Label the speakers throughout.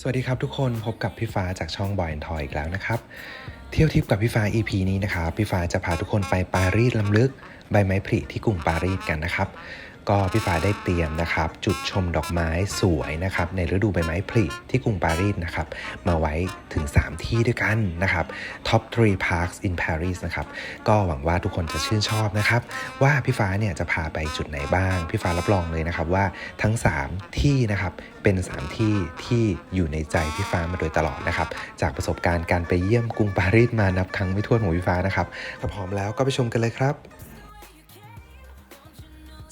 Speaker 1: สวัสดีครับทุกคนพบกับพี่ฟ้าจากช่องบอยแอนทอยอีกแล้วนะครับ เที่ยวทิปกับพี่ฟ้า EP นี้นะครับพี่ฟ้าจะพาทุกคนไปปารีสลำลึก ใบไม้ผลิที่กรุงปารีสกันนะครับ ก็พี่ฟ้าได้เตรียมนะครับ จุดชมดอกไม้สวยนะครับ ในฤดูใบไม้ผลิที่กรุงปารีสนะครับ มาไว้ถึง 3 ที่ด้วยกันนะครับ Top 3 Parks in Paris นะครับ ก็หวังว่าทุกคนจะชื่นชอบนะครับ ว่าพี่ฟ้าเนี่ยจะพาไปจุดไหนบ้าง พี่ฟ้ารับรองเลยนะครับว่าทั้ง 3 ที่นะครับเป็น3ที่ที่อยู่ในใจพี่ฟ้ามาโดยตลอดนะครับ จากประสบการณ์การไปเยี่ยมกรุงปารีสมานับครั้งไม่ถ้วนของพี่ฟ้านะครับถ้าพร้อมแล้วก็ไปชมกันเลยครับ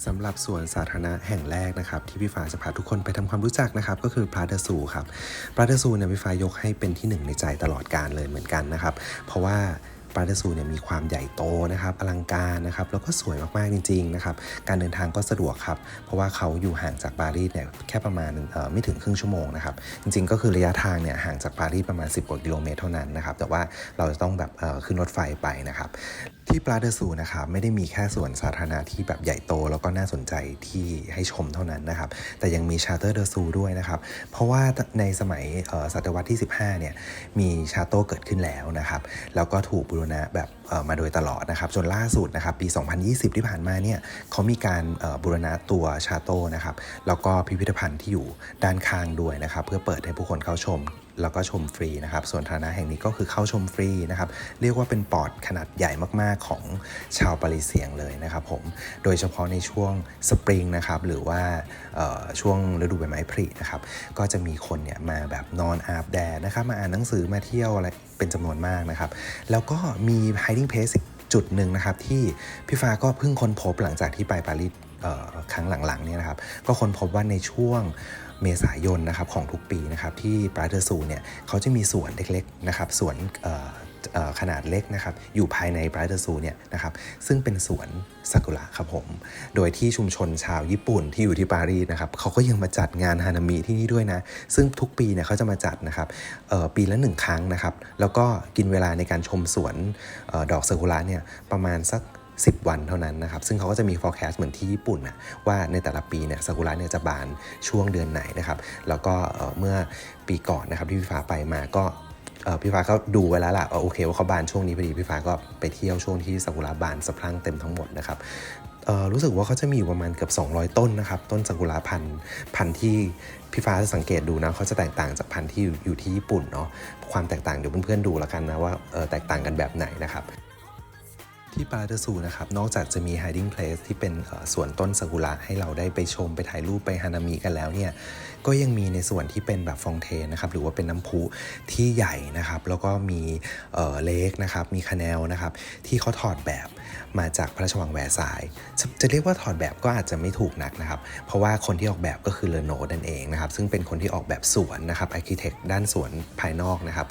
Speaker 1: สำหรับสวนสาธารณะแห่งแรกนะครับที่พี่ฟ้าจะพาทุกคนไปทำความรู้จักนะครับก็คือพราเดซูครับพราเดซูเนี่ยพี่ฟ้ายกให้เป็นที่หนึ่งในใจตลอดการเลยเหมือนกันนะครับ เพราะว่าปราเดซูเนี่ยมีความใหญ่โตนะครับอลังการนะครับแล้วก็สวยมากๆจริงๆนะครับการเดินทางก็สะดวกครับ เพราะว่าเขาอยู่ห่างจากปารีสเนี่ยแค่ประมาณไม่ถึงครึ่งชั่วโมงนะครับจริงๆ ก็คือระยะทางเนี่ยห่างจากปารีสประมาณ 10กว่ากิโลเมตรเท่านั้นนะครับแต่ว่าเราจะต้องแบบขึ้นรถไฟไปนะครับ ที่ปลาเดอซูนะครับไม่ได้มีแค่สวนสาธารณะที่แบบใหญ่โต แล้วก็น่าสนใจที่ให้ชมเท่านั้นนะครับ แต่ยังมีชาเตอร์เดอซูด้วยนะครับ เพราะว่าในสมัยศตวรรษที่ 15 เนี่ยมีชาโตเกิดขึ้นแล้วนะครับ แล้วก็ถูกบูรณะแบบมาโดยตลอดนะครับ จนล่าสุดนะครับปี 2020 ที่ผ่านมาเนี่ยเขามีการบูรณะตัวชาโตนะครับแล้วก็พิพิธภัณฑ์ที่อยู่ด้านข้างด้วยนะครับ เพื่อเปิดให้ผู้คนเข้าชม แล้วก็ชมฟรีนะครับส่วนฐานะแห่งนี้ก็คือเข้าชมฟรีนะครับเรียกว่าเป็นปอดขนาดใหญ่มากๆของชาวปารีเซียงเลยนะครับผมโดยเฉพาะในช่วงสปริงนะครับหรือว่าช่วงฤดูใบไม้ผลินะครับก็จะมีคนเนี่ยมาแบบนอนอาบแดดนะครับมาอ่านหนังสือมาเที่ยวอะไรเป็นจำนวนมากนะครับแล้วก็มี hiding place อีกจุดหนึ่งนะครับที่พี่ฟ้าก็เพิ่งค้นพบหลังจากที่ไปปารีส ครั้งหลังๆเนี่ยนะครับ ก็ค้นพบว่าในช่วงเมษายนนะครับของทุกปีนะครับที่ปราเดอร์ซูเนี่ยเขาจะมีสวนเล็กๆนะครับสวนขนาดเล็กนะครับอยู่ภายในปราเดอร์ซูเนี่ยนะครับซึ่งเป็นสวนซากุระครับผม โดยที่ชุมชนชาวญี่ปุ่นที่อยู่ที่ปารีสนะครับเขาก็ยังมาจัดงานฮานามิที่นี่ด้วยนะ ซึ่งทุกปีเนี่ยเขาจะมาจัดนะครับปีละหนึ่งครั้งนะครับ แล้วก็กินเวลาในการชมสวนออดอกซากุระเนี่ยประมาณสัก 10 วันเท่านั้นนะครับ ซึ่งเขาก็จะมี forecast เหมือนที่ญี่ปุ่นนะว่าในแต่ละปีเนี่ยซากุระเนี่ยจะบานช่วงเดือนไหนนะครับ แล้วก็เมื่อปีก่อนนะครับที่พี่ฟ้าไปมาก็พี่ฟ้าก็ดูไว้แล้วล่ะโอเคว่าเขาบานช่วงนี้พอดีพี่ฟ้าก็ไปเที่ยวช่วงที่ซากุระบานสะพรั่งเต็มทั้งหมดนะครับรู้สึกว่าเขาจะมีอยู่ประมาณเกือบ 200 ต้นนะครับ ต้นซากุระพันธุ์พันที่พี่ฟ้าจะสังเกตดูนะเขาจะแตกต่างจากพันธุ์ที่อยู่ที่ญี่ปุ่นเนาะความแตกต่างเดี๋ยวเพื่อนๆดูแล้วกันนะว่าแตกต่างกันแบบไหนนะครับ ที่ปาราเดซูนะครับ นอกจากจะมี hiding place ที่เป็นสวนต้นซากุระให้เราได้ไปชมไปถ่ายรูปไปฮานามิกันแล้วเนี่ย ก็ยังมีในส่วนที่เป็นแบบฟองเทนนะครับ หรือว่าเป็นน้ำพุที่ใหญ่นะครับ แล้วก็มีเเลกนะครับ มีคาแนลนะครับ ที่เขาถอดแบบ มาจากพระราชวังแวร์ซายจะจะเรียกว่าถอดแบบก็อาจจะไม่ถูกนักนะครับ เพราะว่าคนที่ออกแบบก็คือเลโนนั่นเองนะครับ ซึ่งเป็นคนที่ออกแบบสวนนะครับอาร์เคเต็กด้านสวนภายนอกนะครับ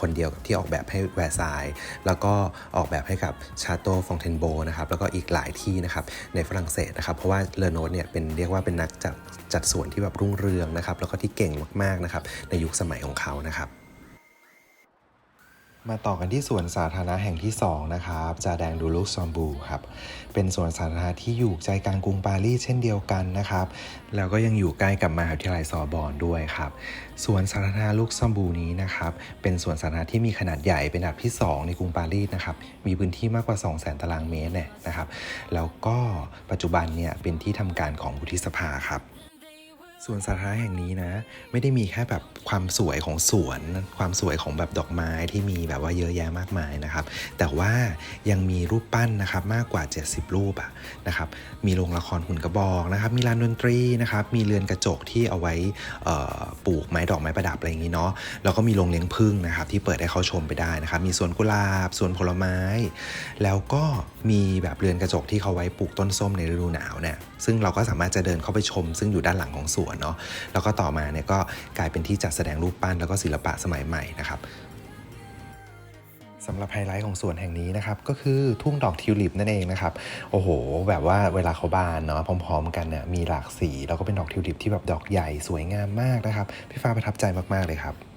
Speaker 1: คนเดียวกับที่ออกแบบให้แวร์ซายแล้วก็ออกแบบให้กับชาโตฟองเทนโบนะครับแล้วก็อีกหลายที่นะครับในฝรั่งเศสนะครับ เพราะว่าเลโนเนี่ยเป็นเรียกว่าเป็นนักจัดจัดสวนที่แบบรุ่งเรืองนะครับ แล้วก็ที่เก่งมากๆนะครับในยุคสมัยของเขานะครับ มาต่อกันที่สวนสาธารณะแห่งที่ 2 นะครับจาแดงดูลุกซอมบูครับ เป็นสวนสาธารณะที่อยู่ใจกลางกรุงปารีสเช่นเดียวกันนะครับ แล้วก็ยังอยู่ใกล้กับมหาวิทยาลัยซอบอนด้วยครับสวนสาธารณะลุกซอมบูนี้นะครับ เป็นสวนสาธารณะที่มีขนาดใหญ่เป็นอันดับที่ 2 ในกรุงปารีสนะครับ มีพื้นที่มากกว่า 2 0 0 0 0 0 ตารางเมตรเนี่ยนะครับ แล้วก็ปัจจุบันเนี่ยเป็นที่ทำการของวุฒิสภาครับ สวนสาธารณะแห่งนี้นะ ไม่ได้มีแค่แบบความสวยของสวน ความสวยของแบบดอกไม้ที่มีแบบว่าเยอะแยะมากมายนะครับ แต่ว่ายังมีรูปปั้นนะครับมากกว่า 70 รูปอะนะครับ มีโรงละครหุ่นกระบอกนะครับ มีลานดนตรีนะครับ มีเรือนกระจกที่เอาไว้ปลูกไม้ดอกไม้ประดับอะไรอย่างนี้เนาะ แล้วก็มีโรงเลี้ยงผึ้งนะครับที่เปิดให้เขาชมไปได้นะครับ มีสวนกุหลาบ สวนผลไม้ แล้วก็มีแบบเรือนกระจกที่เขาไว้ปลูกต้นส้มในฤดูหนาวเนี่ย ซึ่งเราก็สามารถจะเดินเข้าไปชม ซึ่งอยู่ด้านหลังของสวนเนาะแล้วก็ต่อมาเนี่ยก็กลายเป็นที่จัดแสดงรูปปั้นแล้วก็ศิลปะสมัยใหม่นะครับสำหรับไฮไลท์ของสวนแห่งนี้นะครับก็คือทุ่งดอกทิวลิปนั่นเองนะครับโอ้โห แบบว่าเวลาเขาบานเนาะพร้อม ๆ กันเนี่ยมีหลากสี แล้วก็เป็นดอกทิวลิปที่แบบดอกใหญ่สวยงามมากนะครับพี่ฟ้าประทับใจมากๆเลยครับ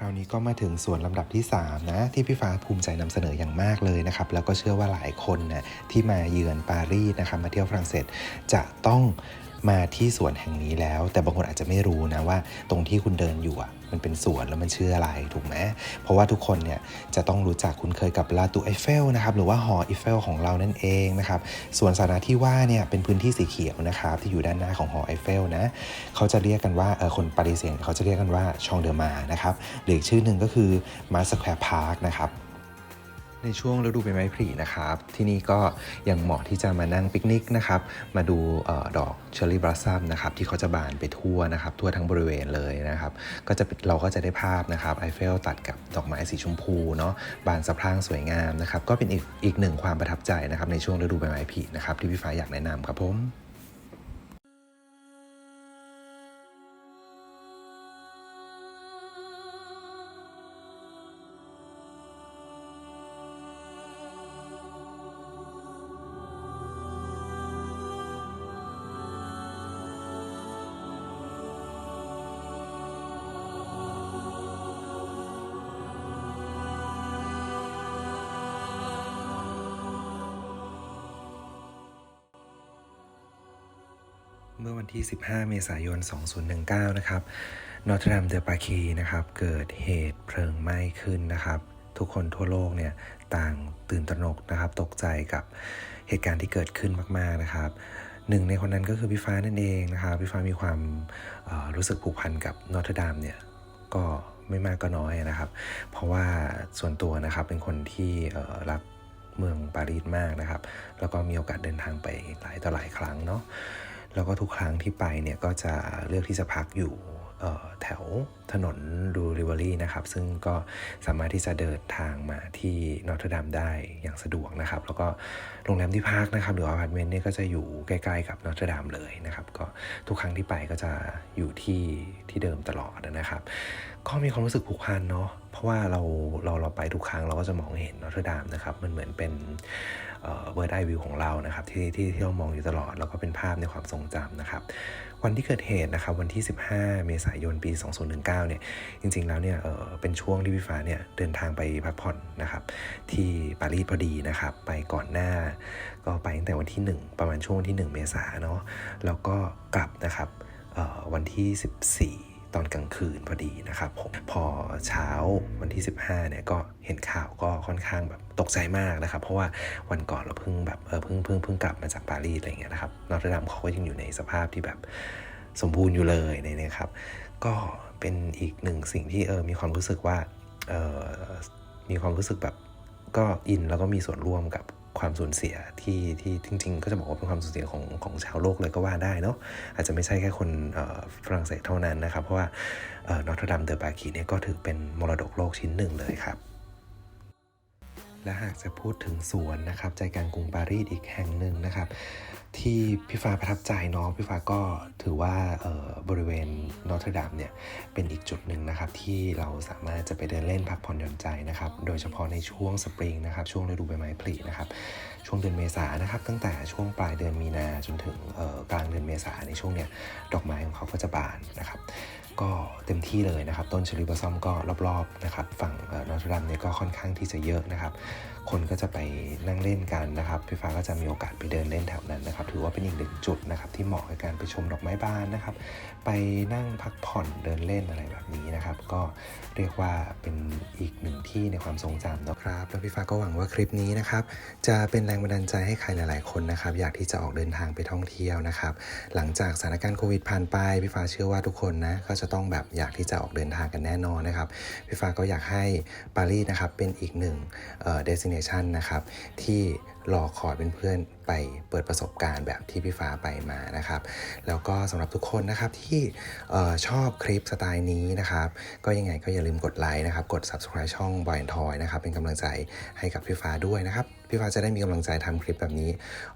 Speaker 1: คราวนี้ก็มาถึงส่วนลำดับที่3นะที่พี่ฟ้าภูมิใจนำเสนออย่างมากเลยนะครับแล้วก็เชื่อว่าหลายคนนะที่มาเยือนปารีสนะครับมาเที่ยวฝรั่งเศสจะต้อง มาที่สวนแห่งนี้แล้ว แต่บางคนอาจจะไม่รู้นะว่าตรงที่คุณเดินอยู่อะมันเป็นสวนแล้วมันชื่ออะไรถูกไหมเพราะว่าทุกคนเนี่ยจะต้องรู้จักคุ้นเคยกับลาตูไอเฟลนะครับหรือว่าหอไอเฟลของเรานั่นเองนะครับส่วนสาธารณะที่ว่าเนี่ยเป็นพื้นที่สีเขียวนะครับที่อยู่ด้านหน้าของหอไอเฟลนะเขาจะเรียกกันว่าเออคนปารีเซียนเขาจะเรียกกันว่าชองเดอร์มานะครับหรืออีกชื่อหนึ่งก็คือมาสแควร์พาร์คนะครับ ในช่วงฤดูใบไม้ผลินะครับ ที่นี่ก็ยังเหมาะที่จะมานั่งปิกนิกนะครับ มาดูออดอกเชอร์รี่บลัซซัมนะครับ ที่เขาจะบานไปทั่วนะครับ ทั่วทั้งบริเวณเลยนะครับ ก็จะเป็นเราก็จะได้ภาพนะครับไอเฟลตัดกับดอกไม้สีชมพูเนาะบานสะพรั่งสวยงามนะครับ ก็เป็นอีกอีกหนึ่งความประทับใจนะครับ ในช่วงฤดูใบไม้ผลินะครับ ที่พี่ฟ้าอยากแนะนำครับผม เมื่อวันที่ 15 เมษายน 2019 นะครับนอร์ท r ดัมเดอปาคีนะครับ เกิดเหตุเพลิงไหม้ขึ้นนะครับ ทุกคนทั่วโลกเนี่ยต่างตื่นตระหนกนะครับ ตกใจกับเหตุการณ์ที่เกิดขึ้นมาก ๆ นะครับหนึ่งในคนนั้นก็คือพี่ฟ้านั่นเองนะครับพี่ฟ้ามีความรู้สึกผูกพันกับนอร์ทดัมเนี่ยก็ไม่มากก็น้อยนะครับ เพราะว่าส่วนตัวนะครับเป็นคนที่รักเมืองปารีสมากนะครับ แล้วก็มีโอกาสเดินทางไปหลายต่อหลายครั้งเนาะ แล้วก็ทุกครั้งที่ไปเนี่ยก็จะเลือกที่จะพักอยู่แถวถนนดูริเวอรี่นะครับ ซึ่งก็สามารถที่จะเดินทางมาที่นอร์ทดัมได้อย่างสะดวกนะครับ แล้วก็โรงแรมที่พักนะครับ หรืออพาร์ตเมนต์เนี่ยก็จะอยู่ใกล้ๆกับนอร์ทดัมเลยนะครับ ก็ทุกครั้งที่ไปก็จะอยู่ที่ที่เดิมตลอดนะครับ ก็มีความรู้สึกผูกพันเนาะเพราะว่าเราเราเราไปทุกครั้งเราก็จะมองเห็นนอร์ทดามนะครับมันเหมือนเป็นเบิร์ไดไอวิวของเรานะครับที่ที่ที่เรามองอยู่ตลอด แล้วก็เป็นภาพในความทรงจำนะครับ วันที่เกิดเหตุนะครับวันที่ 15 เมษายนปี 2019 เนี่ยจริง ๆ แล้วเนี่ยเออเป็นช่วงที่พี่ฟ้าเนี่ยเดินทางไปพักผ่อนนะครับ ที่ปารีสพอดีนะครับ ไปก่อนหน้า ก็ไปตั้งแต่วันที่ 1 ประมาณช่วงวันที่ 1 เมษาเนาะแล้วก็กลับนะครับวันที่ 14 ตอนกลางคืนพอดีนะครับผมพอเช้าวันที่ 15เนี่ยก็เห็นข่าวก็ค่อนข้างแบบตกใจมากนะครับ เพราะว่าวันก่อนเราเพิ่งแบบเออเพิ่งเพิ่งเพิ่งกลับมาจากปารีสอะไรเงี้ยนะครับนอร์ทดัมเขาก็ยังอยู่ในสภาพที่แบบสมบูรณ์อยู่เลยในเนะครับ ก็เป็นอีกหนึ่งสิ่งที่เออมีความรู้สึกว่าเออมีความรู้สึกแบบก็อินแล้วก็มีส่วนร่วมกับ ความสูญเสียที่ที่จริง ๆ ก็จะบอกว่าเป็นความสูญเสียของของชาวโลกเลยก็ว่าได้เนาะอาจจะไม่ใช่แค่คนฝรั่งเศสเท่านั้นนะครับ เพราะว่านอร์ทดัมเดอปาคีเนี่ยก็ถือเป็นมรดกโลกชิ้นหนึ่งเลยครับ และหากจะพูดถึงสวนนะครับใจกลางกรุงปารีสอีกแห่งหนึ่งนะครับ ที่พี่ฟ้าประทับใจเนาะพี่ฟ้าก็ถือว่าออบริเวณนอร์ทดัมเนี่ยเป็นอีกจุดหนึ่งนะครับที่เราสามารถจะไปเดินเล่นพักผ่อนหย่อนใจนะครับ โดยเฉพาะในช่วงสปริงนะครับช่วงฤดูใบไม้ผลินะครับช่วงเดือนเมษานะครับตั้งแต่ช่วงปลายเดือนมีนาจนถึงออกลางเดือนเมษาในช่วงเนี้ยดอกไม้ของเขาก็จะบานนะครับ ก็เต็มที่เลยนะครับ ต้นเชอรี่บอสซอมก็รอบๆนะครับฝั่งนอร์ทดัมเนี่ยก็ค่อนข้างที่จะเยอะนะครับ คนก็จะไปนั่งเล่นกันนะครับพี่ฟ้าก็จะมีโอกาสไปเดินเล่นแถวนั้นนะครับ ถือว่าเป็นอีกหนึ่งจุดนะครับที่เหมาะกับการไปชมดอกไม้บานนะครับ ไปนั่งพักผ่อนเดินเล่นอะไรแบบนี้นะครับ ก็เรียกว่าเป็นอีกหนึ่งที่ในความทรงจำนะครับ แล้วพี่ฟ้าก็หวังว่าคลิปนี้นะครับ จะเป็นแรงบันดาลใจให้ใครหลาย ๆ คนนะครับ อยากที่จะออกเดินทางไปท่องเที่ยวนะครับ หลังจากสถานการณ์โควิดผ่านไปพี่ฟ้าเชื่อว่าทุกคนนะก็จะต้องแบบอยากที่จะออกเดินทางกันแน่นอนนะครับพี่ฟ้าก็อยากให้ปารีสนะครับเป็นอีกหนึ่งเอ่อ destination นนะครับที่รอคอยเป็นเพื่อนไปเปิดประสบการณ์แบบที่พี่ฟ้าไปมานะครับ แล้วก็สำหรับทุกคนนะครับที่ชอบคลิปสไตล์นี้นะครับ ก็ยังไงก็อย่าลืมกดไลค์นะครับ กด subscribe ช่อง b o y and Toy นะครับ เป็นกำลังใจให้กับพี่ฟ้าด้วยนะครับ พี่ฟ้าจะได้มีกำลังใจทำคลิปแบบนี้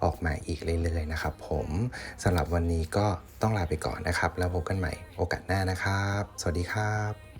Speaker 1: ออกมาอีกเรื่อยๆนะครับผมสำหรับวันนี้ก็ต้องลาไปก่อนนะครับ แล้วพบกันใหม่โอกาสหน้านะครับ สวัสดีครับ